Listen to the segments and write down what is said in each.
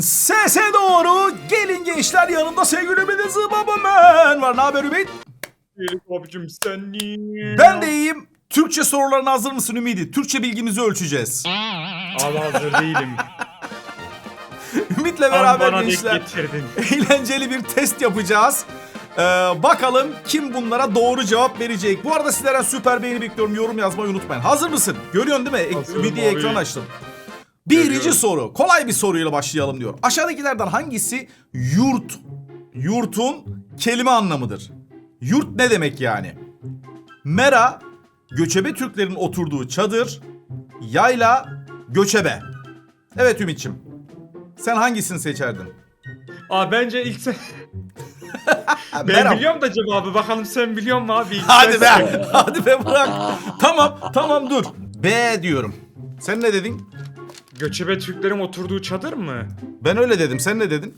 Sese doğru gelin gençler yanımda sevgili Ümit Zıbabamen var. Ne haber Ümit? Abicim sen niye? Ben de iyiyim. Türkçe sorularına hazır mısın Ümidi? Türkçe bilgimizi ölçeceğiz. Abi hazır değilim. Ümit'le beraber gençler eğlenceli bir test yapacağız. Ee, bakalım kim bunlara doğru cevap verecek. Bu arada sizlerden süper beğeni bekliyorum. Yorum yazmayı unutmayın. Hazır mısın? Görüyorsun değil mi? Hazırım Ümidi'ye ekran açtım. Birinci Görüyorum. soru. Kolay bir soruyla başlayalım diyor. Aşağıdakilerden hangisi yurt, yurtun kelime anlamıdır? Yurt ne demek yani? Mera, göçebe Türklerin oturduğu çadır, yayla, göçebe. Evet Ümit'ciğim. Sen hangisini seçerdin? Abi bence ilk sen... ben Mera. biliyorum da cevabı. Bakalım sen biliyor musun abi? İlk Hadi be. Hadi be bırak. tamam tamam dur. B diyorum. Sen ne dedin? Göçebe Türklerin oturduğu çadır mı? Ben öyle dedim. Sen ne dedin?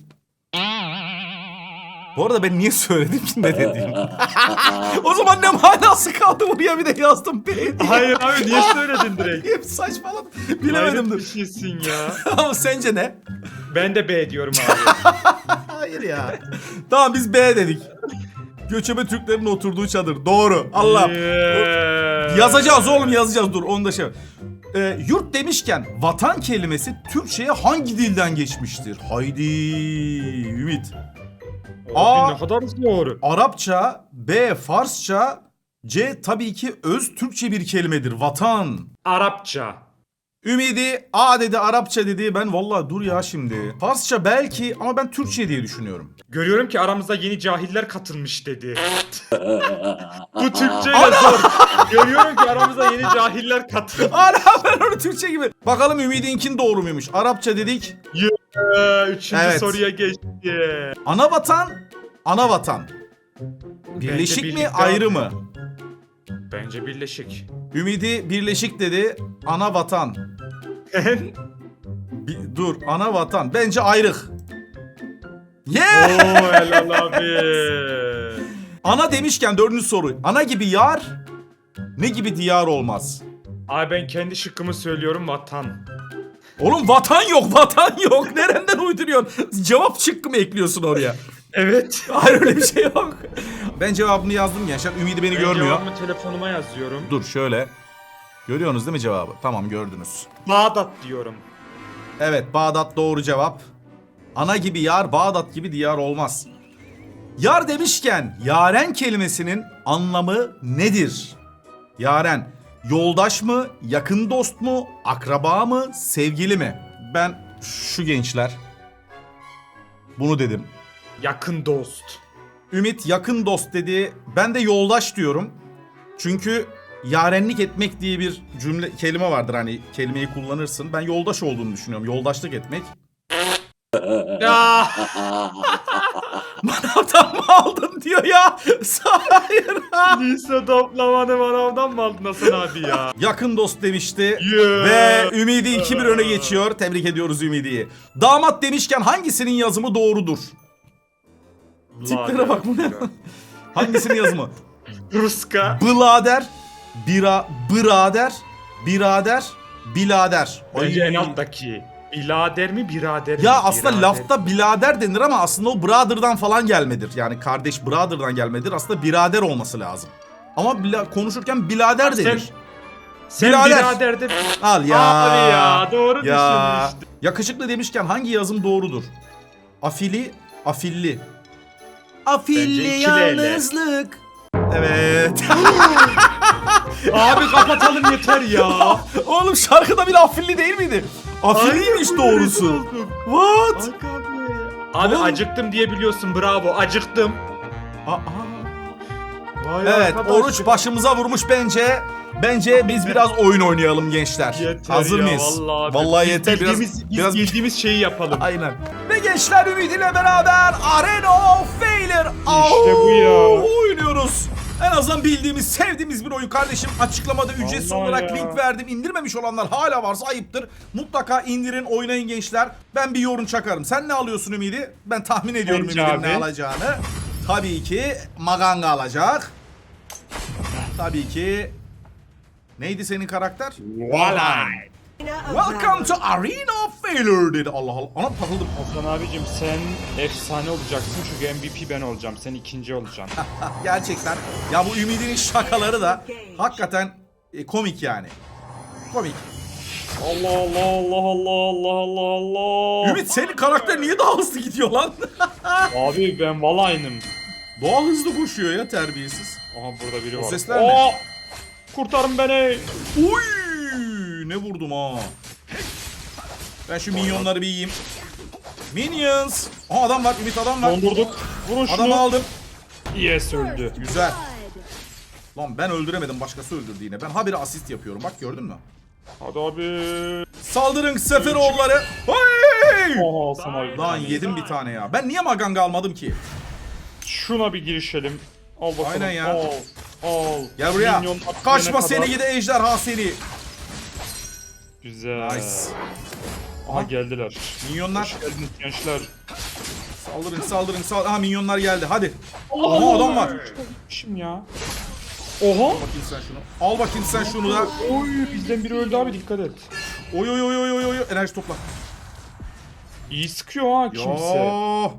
Bu arada ben niye söyledim ki ne dediğimi? o zaman ne manası kaldı buraya bir de yazdım B diye. Hayır abi niye söyledin direkt? Hep saçmaladım. Hayret Bilemedim bir dur. şeysin ya. Ama sence ne? Ben de B diyorum abi. Hayır ya. tamam biz B dedik. Göçebe Türklerin oturduğu çadır. Doğru. Allah. Yeah. Yazacağız oğlum yazacağız dur onu da şey. Ee, yurt demişken vatan kelimesi Türkçe'ye hangi dilden geçmiştir? Haydi Ümit. Abi ne kadar zor. Arapça, B Farsça, C tabii ki öz Türkçe bir kelimedir. Vatan. Arapça. Ümidi A dedi Arapça dedi. Ben vallahi dur ya şimdi. Farsça belki ama ben Türkçe diye düşünüyorum. Görüyorum ki aramıza yeni cahiller katılmış dedi. Bu Türkçeyle zor. Görüyorum ki aramıza yeni cahiller katılmış. Hala ben onu Türkçe gibi. Bakalım Ümidinkin doğru muymuş? Arapça dedik. Yeah, Üçüncü Evet. soruya geçti. Ana vatan, ana vatan. Birleşik mi birlikte ayrı mı? Bence birleşik. Ümidi birleşik dedi. Ana vatan. Bi- dur ana vatan. Bence ayrık. Yeah! Oo helal abi. Ana demişken dördüncü soru. Ana gibi yar ne gibi diyar olmaz? Abi ben kendi şıkkımı söylüyorum vatan. Oğlum vatan yok vatan yok. Nereden uyduruyorsun? Cevap şıkkı mı ekliyorsun oraya? Evet. Hayır öyle bir şey yok. Ben cevabını yazdım gençler. Ümidi beni Ben görmüyor. cevabımı telefonuma yazıyorum. Dur şöyle. Görüyorsunuz değil mi cevabı? Tamam gördünüz. Bağdat diyorum. Evet Bağdat doğru cevap. Ana gibi yar Bağdat gibi diyar olmaz. Yar demişken yaren kelimesinin anlamı nedir? Yaren yoldaş mı, yakın dost mu, akraba mı, sevgili mi? Ben şu gençler bunu dedim. Yakın dost. Ümit yakın dost dedi. Ben de yoldaş diyorum. Çünkü yarenlik etmek diye bir cümle kelime vardır hani kelimeyi kullanırsın. Ben yoldaş olduğunu düşünüyorum. Yoldaşlık etmek. Ya. Manavdan mı aldın diyor ya. Hayır. Lise toplamanı manavdan mı aldın Hasan abi ya? Yakın dost demişti. Yeah. Ve Ümidi 2-1 öne geçiyor. Tebrik ediyoruz Ümidi'yi. Damat demişken hangisinin yazımı doğrudur? Tiplere bak bu ne? Hangisinin yazımı? Ruska. Birader, bira, birader, birader, bilader. Ay. en alttaki. Bilader mi birader mi? Ya aslında Birader. lafta bilader denir ama aslında o brother'dan falan gelmedir. Yani kardeş brother'dan gelmedir. Aslında birader olması lazım. Ama bila- konuşurken bilader Sen- denir. Sen birader. birader de... Al ya. Abi ya doğru Ya. düşünmüştüm. Yakışıklı demişken hangi yazım doğrudur? Afili, afilli. Afilli Bence iki L'yle. yalnızlık. Evet. Abi kapatalım yeter ya. Oğlum şarkıda bile afilli değil miydi? Afilliymiş Aynen, doğrusu. What? Abi Oğlum. acıktım diye biliyorsun bravo acıktım. Aa. Vay Evet arkadaş. oruç başımıza vurmuş bence. Bence biz biraz oyun oynayalım gençler. Yeter Hazır ya, muyuz? Vallahi, Vallahi yeter biraz. bildiğimiz, biraz bildiğimiz şeyi yapalım. Aynen. Ve gençler ümidiyle beraber Arena of Failure İşte bu ya. oynuyoruz. En azından bildiğimiz, sevdiğimiz bir oyun kardeşim. Açıklamada ücretsiz Allah olarak ya. link verdim. İndirmemiş olanlar hala varsa ayıptır. Mutlaka indirin, oynayın gençler. Ben bir yorum çakarım. Sen ne alıyorsun Ümidi? Ben tahmin ediyorum Bence Ümidi'nin ne alacağını. Tabii ki Maganga alacak. Tabii ki Neydi senin karakter? Valay. Welcome to Arena of Failure dedi. Allah Allah. Ana takıldım. Hasan abicim sen efsane olacaksın çünkü MVP ben olacağım. Sen ikinci olacaksın. Gerçekten. Ya bu Ümid'in şakaları da hakikaten e, komik yani. Komik. Allah Allah Allah Allah Allah Allah Allah. Ümit senin karakter niye daha hızlı gidiyor lan? Abi ben Valayn'ım. Doğa hızlı koşuyor ya terbiyesiz. Aha burada biri O var. sesler ne? Kurtarın beni. Uy! Ne vurdum ha. Ben şu minyonları bir yiyeyim. Minions. Aa adam var. Ümit adam var. Dondurduk. Vurun şunu. Adamı aldım. Yes öldü. Güzel. Lan ben öldüremedim. Başkası öldürdü yine. Ben habire asist yapıyorum. Bak gördün mü? Hadi abi. Saldırın Seferoğulları. Hey! Oha Hasan abi. Lan yedim bir tane ya. Ben niye Maganga almadım ki? Şuna bir girişelim. Al bakalım. Aynen ya. Al. Al. Gel buraya. Minyon Kaçma kadar- seni gidi ejderha seni. Güzel. Nice. Aha geldiler. Minyonlar. Hoş geldiniz gençler. Saldırın saldırın saldırın. Aha minyonlar geldi. Hadi. Allah Aha adam var. Şimdi ya. Oha. Al bakayım sen şunu. Al bakayım sen şunu da. Oy bizden biri öldü abi dikkat et. Oy oy oy oy oy oy. Enerji topla. İyi sıkıyor ha kimse. Yo.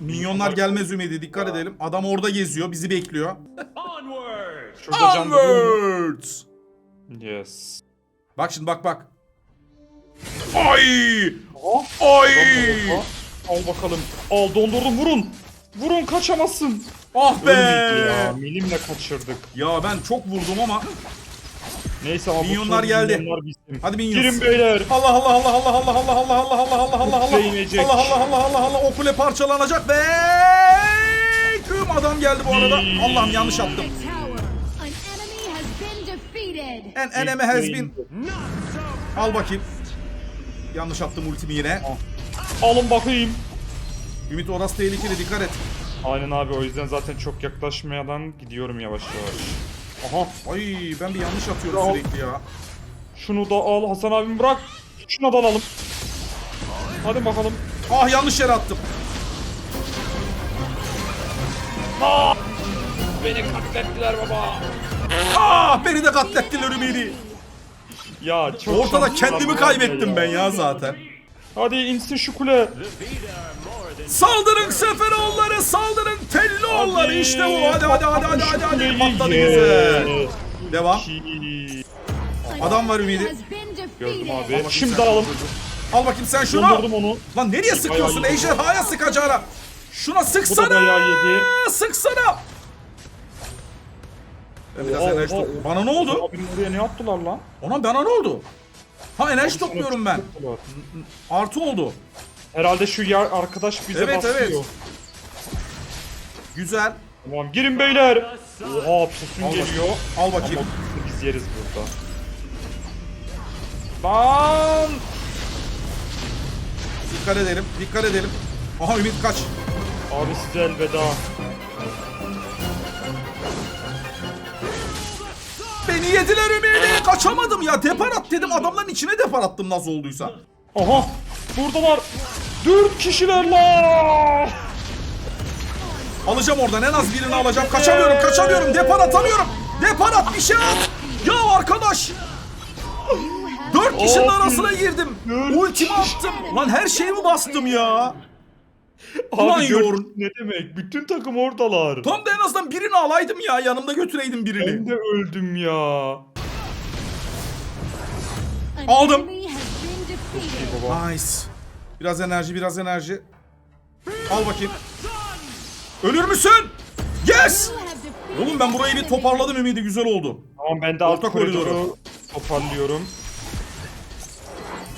Minyonlar gelmez ümidi. Dikkat edelim. Adam orada geziyor. Bizi bekliyor. Şurada can duruyor mu? Onwards. Yes. Bak şimdi bak bak. Ay! Aha. Ay! Aha. Al bakalım. Al dondurdum vurun. Vurun kaçamazsın. Ah be! Ölmedi ya. Milimle kaçırdık. Ya ben çok vurdum ama. Neyse ama Minyonlar geldi. minyonlar bizim. Hadi Minions. Girin beyler. Allah Allah Allah Allah Allah Allah Allah Allah Allah Allah Allah Allah. Allah Allah Allah Allah Allah o kule parçalanacak ve küm adam geldi bu arada. Allah'ım yanlış yaptım. Enemy. En eneme has been. Al bakayım. Yanlış attım ultimi yine. Alın bakayım. Ümit orası tehlikeli dikkat et. Aynen abi o yüzden zaten çok yaklaşmayadan gidiyorum yavaş yavaş. Aha Ay ben bir yanlış atıyorum Al. sürekli ya. şunu da al Hasan abim bırak. Şuna da alalım. Hadi bakalım. Ah yanlış yere attım. Beni katlettiler baba. Ah beni de katlettiler Ümidi. Ya çok Ortada kendimi kaybettim arada ben ya zaten. Hadi insin şu kule. Saldırın Seferoğulları, saldırın Telloğulları. İşte bu. Hadi hadi hadi hadi hadi. hadi. Patladı güzel. Devam. Adam var Ümidi. Gördüm abi. Şimdi alalım. Al bakayım sen şunu. Dondurdum onu. Lan nereye sıkıyorsun? Ejderhaya sıkacağına. Şuna Bu da sıksana. Sıksana. Biraz Oha, enerji oha, top- Bana ne oldu? Abim oraya ne attılar lan? Ona bana ne oldu? Ha enerji topluyorum ben. Artı oldu. Herhalde şu yer arkadaş bize Evet, basıyor. evet. Güzel. Tamam girin beyler. Oha pusun Al geliyor. Al Ama bakayım. pusunu biz yeriz burada. Lan! Dikkat edelim. Dikkat edelim. Aha Ümit kaç. Abi size elveda. Beni yediler Ümidi. Kaçamadım ya. Depar at dedim. Adamların içine depar attım nasıl olduysa. Aha! Buradalar. Dört kişiler lan! Alacağım oradan en az birini alacağım. Kaçamıyorum kaçamıyorum. Depar atamıyorum. Depar at bir şey at. Ya arkadaş. Dört kişinin Abi. arasına girdim. Dört Ultimi attım. Lan her şeyimi bastım ya. Ulan Abi yor. dört ne demek? Bütün takım oradalar. Tam da en azından birini alaydım ya. Yanımda götüreydim Ben birini. de öldüm ya. Aldım. Nice. Biraz enerji biraz enerji. Al bakayım. Ölür müsün? Yes. Oğlum ben burayı bir toparladım ümidi güzel oldu. Tamam ben de alt Orta koridoru. toparlıyorum.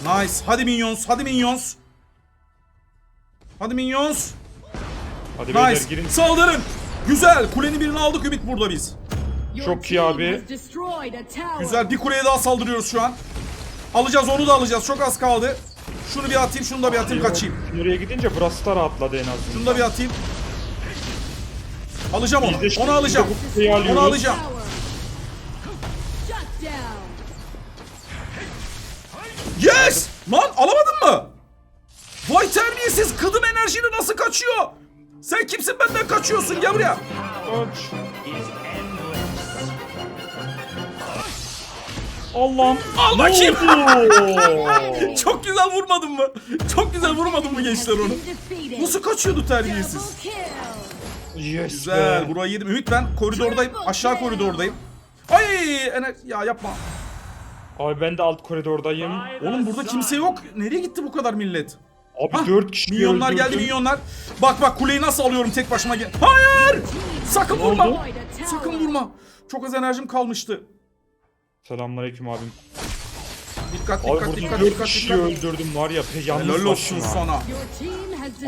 Nice. Hadi minyons. Hadi minyons. Hadi minyons. Hadi beyler Nice. girin. Saldırın. Güzel. Kulenin birini aldık Ümit burada biz. Çok iyi abi. Güzel. Bir kuleye daha saldırıyoruz şu an. Alacağız onu da alacağız. Çok az kaldı. Şunu bir atayım, şunu da bir atayım kaçayım. Nereye gidince burası da rahatladı en azından. Şunu da bir atayım. Alacağım Biz de onu. şimdi Onu alacağım. bu kutuyu alıyoruz. Onu alacağım. Tower. Shut down. Yes! Lan alamadın mı? Vay terbiyesiz kıdım enerjini nasıl kaçıyor? Sen kimsin benden kaçıyorsun gel buraya. Kaç. Allah'ım. Al bakayım. Çok güzel vurmadın mı? Çok güzel vurmadın mı gençler onu? Nasıl kaçıyordu terbiyesiz? Yes Güzel. be. Burayı yedim. Ümit ben koridordayım. Aşağı koridordayım. Ay Enes ya yapma. Abi ben de alt koridordayım. Oğlum burada kimse yok. Nereye gitti bu kadar millet? Abi Hah, 4 kişi Minyonlar öldürdüm. geldi minyonlar. Bak bak kuleyi nasıl alıyorum tek başıma gel. Hayır! Sakın vurma. Sakın vurma. Çok az enerjim kalmıştı. Selamünaleyküm abim. Dikkat Abi dikkat burada dikkat 4 dikkat kişi dikkat. öldürdüm var ya pe yalnız Helal olsun sana.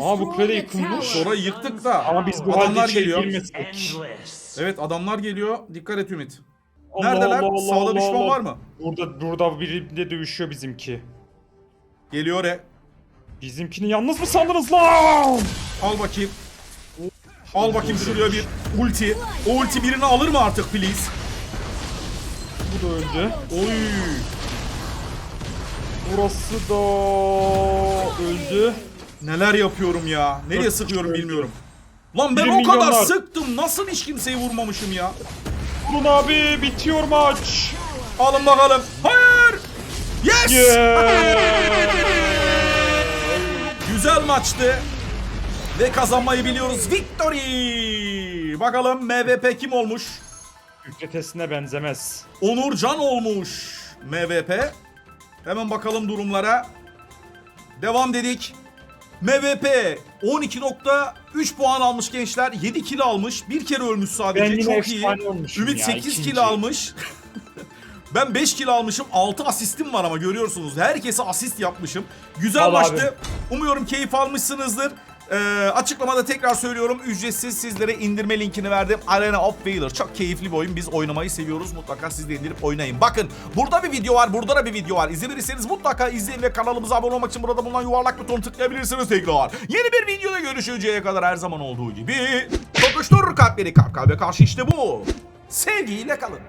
Aa, bu kule yıkılmış. Orayı yıktık da. Ama biz bu adamlar halde içeri geliyor. girmesek. Evet adamlar geliyor. Dikkat et Ümit. Allah Neredeler? Allah Allah Sağda Allah düşman Allah. var mı? Burada burada biri de dövüşüyor bizimki. Geliyor e. Bizimkini yalnız mı sandınız lan? Al bakayım. Al bakayım şuraya bir ulti. O ulti birini alır mı artık please? Bu da öldü. Oy. Burası da öldü. Neler yapıyorum ya. Nereye sıkıyorum bilmiyorum. Lan ben o kadar milyonlar. sıktım. Nasıl hiç kimseyi vurmamışım ya? Durun abi bitiyor maç. Alın bakalım. Hayır. Yes. Güzel maçtı. Ve kazanmayı biliyoruz. Victory. Bakalım MVP kim olmuş?Ükretesine benzemez. Onurcan olmuş MVP. Hemen bakalım durumlara. Devam dedik. MVP 12.3 puan almış gençler. 7 kill almış. Bir kere ölmüş sadece. Ben Çok iyi. Ümit ya, 8 ikinci. kill almış. ben 5 kill almışım. 6 asistim var ama görüyorsunuz. Herkese asist yapmışım. Güzel Al maçtı. Umuyorum keyif almışsınızdır. Ee, açıklamada tekrar söylüyorum. Ücretsiz sizlere indirme linkini verdim. Arena of Valor. Çok keyifli bir oyun. Biz oynamayı seviyoruz. Mutlaka siz de indirip oynayın. Bakın burada bir video var. Burada da bir video var. İzlemediyseniz mutlaka izleyin ve kanalımıza abone olmak için burada bulunan yuvarlak butonu tıklayabilirsiniz tekrar. Yeni bir videoda görüşeceğe kadar her zaman olduğu gibi. Tokuşturur kalpleri kalp kalbe karşı işte bu. Sevgiyle kalın.